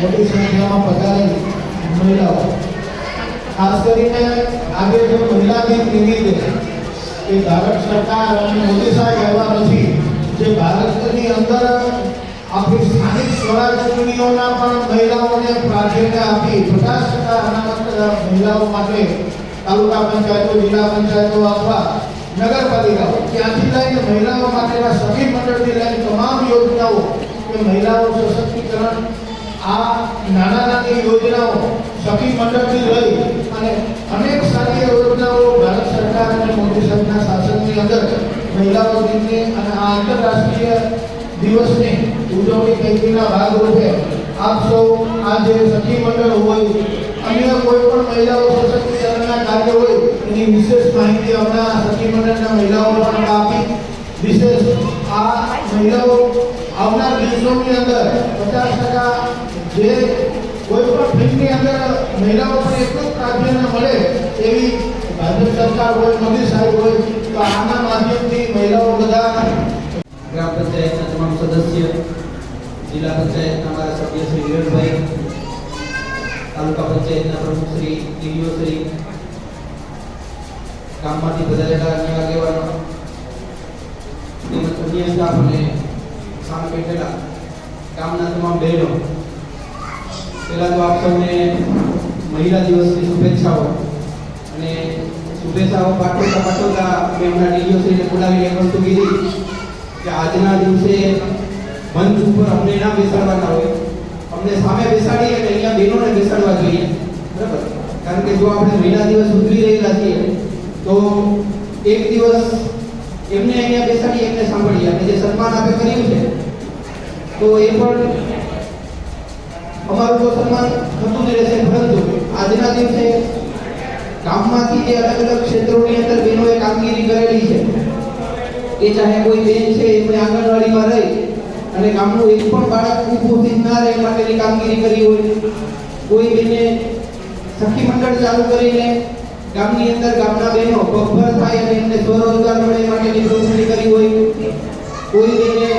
મોટી સંખ્યામાં પધારેલી મહિલાઓ. ખાસ કરીને આજે જો મહિલા દિન નિમિત્તે એ ભારત સરકાર અને મોદી સાહેબ એવા નથી જે ભારતની અંદર આપણી સ્થાનિક સ્વરાજ ચૂંટણીઓના પણ મહિલાઓને પ્રાધાન્ય આપી પચાસ ટકા અનામત મહિલાઓ માટે તાલુકા પંચાયતો, જિલ્લા પંચાયતો અથવા નગરપાલિકાઓ, ત્યાંથી લઈને મહિલાઓ માટેના સખી મંડળથી લઈને તમામ યોજનાઓ કે મહિલાઓ સશક્તિકરણ આ નાના નાની યોજનાઓ સખી મંડળથી લઈ અને અનેક સારી યોજનાઓ ભારત સરકાર અને મોદી સાહેબના શાસનની અંદર મહિલાઓ દિનની અને આ આંતરરાષ્ટ્રીય દિવસની ઉજવણી પૈકીના ભાગરૂપે આપ સૌ આ જે સખી મંડળ હોય, અન્ય કોઈ પણ મહિલાઓ સશક્તિકરણના કાર્ય હોય, એની વિશેષ માહિતી હમણાં સખી મંડળના મહિલાઓ પણ આપી. વિશેષ આ મહિલાઓ આવનાર દિવસોની અંદર પચાસ ટકા જે કોઈ પણ ફિલ્મની અંદર મહિલાઓ પણ એટલું જ પ્રાધાન્ય મળે એવી ભાજપ સરકાર હોય, મોદી સાહેબ હોય, તો આના માધ્યમથી મહિલાઓ બધા ગ્રામ પંચાયતના તમામ સદસ્ય, જિલ્લા પંચાયતના અમારા સભ્ય શ્રી વિરલભાઈ તાલુકા પંચાયતના પ્રમુખ શ્રી ડીડીઓ શ્રી, ગામમાંથી પધારેલા અન્ય આગેવાનો, તેમજ અન્ય સ્ટાફ અને સામે બેઠેલા ગામના તમામ બહેનો પહેલાં તો આપ સૌને મહિલા દિવસની શુભેચ્છાઓ અને શુભેચ્છાઓ પાઠવતા પાઠવતા મેં હમણાં ડીડીઓ શ્રીને બોલાવીને એક વસ્તુ કીધી કે આજના દિવસે મંચ ઉપર અમને ના બેસાડવાના હોય. અમને સામે બેસાડી અને અહીંયા બહેનોને બેસાડવા જોઈએ. બરાબર? કારણ કે જો આપણે મહિલા દિવસ ઉજવી રહેલા છીએ, તો એક દિવસ એમને અહીંયા બેસાડી એમને સાંભળીએ. અને જે સન્માન આપણે કર્યું છે, તો એ પણ અમારું તો સન્માન થતું જ રહેશે પરંતુ આજના દિવસે ગામમાંથી જે અલગ અલગ ક્ષેત્રોની અંદર બહેનોએ કામગીરી કરેલી છે, એ ચાહે કોઈ બેન છે એમણે આંગણવાડીમાં રહી અને ગામનું એક પણ બાળક કુપોષિત ના રહે માટેની કામગીરી કરી હોય, કોઈ બેને સખી મંડળ ચાલુ કરીને ગામની અંદર ગામના બહેનો પગભર થાય અને એમને સ્વરોજગાર મળે માટેની પ્રવૃત્તિ કરી હોય, કોઈ બેને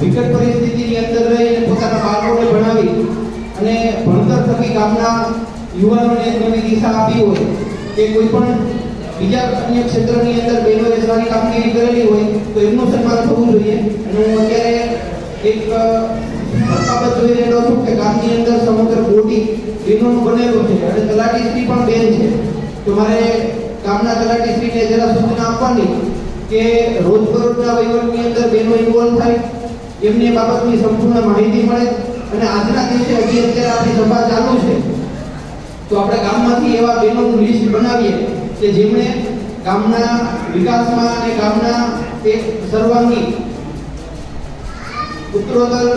વિકટ પરિસ્થિતિની અંદર રહીને પોતાના બાળકોને ભણાવી અને ભણતર થકી ગામના યુવાનોને નવી દિશા આપી હોય કે કોઈ પણ બીજા અન્ય ક્ષેત્રની અંદર બહેનોએ સારી કામગીરી કરેલી હોય તો એમનું સન્માન થવું જોઈએ. અને હું અત્યારે એક બાબત જોઈ રહેલો છું કે ગામની અંદર સમગ્ર બોટી બહેનોનું બનેલું છે અને તલાટીશ્રી પણ બેન છે. તો મારે ગામના તલાટીશ્રીને જરા સૂચના આપવાની કે રોજબરોજના વહીવટની અંદર બહેનો ઇન્વોલ્વ થાય. એમને બાબતની સંપૂર્ણ માહિતી મળે. અને આજના દિવસે હજી અત્યારે આપણી સભા ચાલુ છે. તો આપણે ગામમાંથી એવા બહેનોનું લિસ્ટ બનાવીએ કે જેમણે ગામના વિકાસમાં અને ગામના એક સર્વાંગી ઉત્તરોત્તર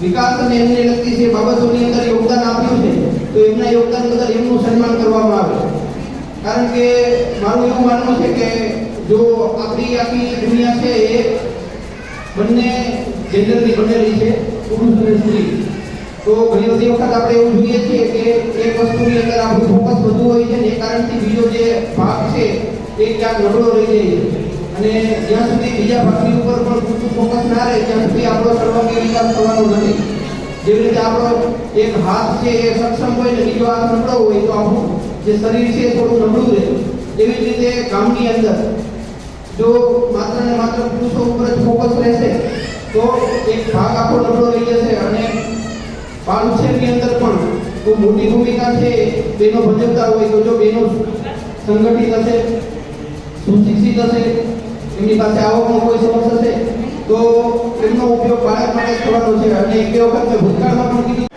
વિકાસ અને એમને લગતી જે બાબતોની અંદર યોગદાન આપ્યું છે, તો એમના યોગદાન બદલ એમનું સન્માન કરવામાં આવે. કારણ કે મારું એવું માનવું છે કે જો આપણી આખી દુનિયા છે એ બંને જેન્ડરની બનેલી છે તો ઘણી બધી વખત આપણે એવું જોઈએ છીએ કે એક વસ્તુની અંદર આપણું ફોકસ વધુ હોય છે ને એ કારણથી બીજો જે ભાગ છે એ ક્યાંક નબળો રહી જાય છે. અને જ્યાં સુધી બીજા ભાગની ઉપર પણ પૂરતું ફોકસ ના રહે, ત્યાં સુધી આપણો સર્વાંગી વિકાસ થવાનો નથી. જેવી રીતે આપણો એક હાથ છે એ સક્ષમ હોય ને બીજો હાથ નબળો હોય, તો આપણું જે શરીર છે એ થોડું નબળું રહે. એવી જ રીતે ગામની અંદર જો માત્ર ને માત્ર પુરુષો ઉપર જ ફોકસ રહેશે તો એક ભાગ આખો નબળો રહી જશે અને બાળ ઉછેરની અંદર પણ તો મોટી ભૂમિકા છે, બેનો ભજવતા હોય તો જો બેનો સંગઠિત હશે, સુશિક્ષિત હશે, એમની પાસે આવકનો કોઈ સમસ્યા હશે, તો એમનો ઉપયોગ બાળક માટે જ થવાનો છે. અને એક બે વખત ભૂતકાળમાં પણ કીધું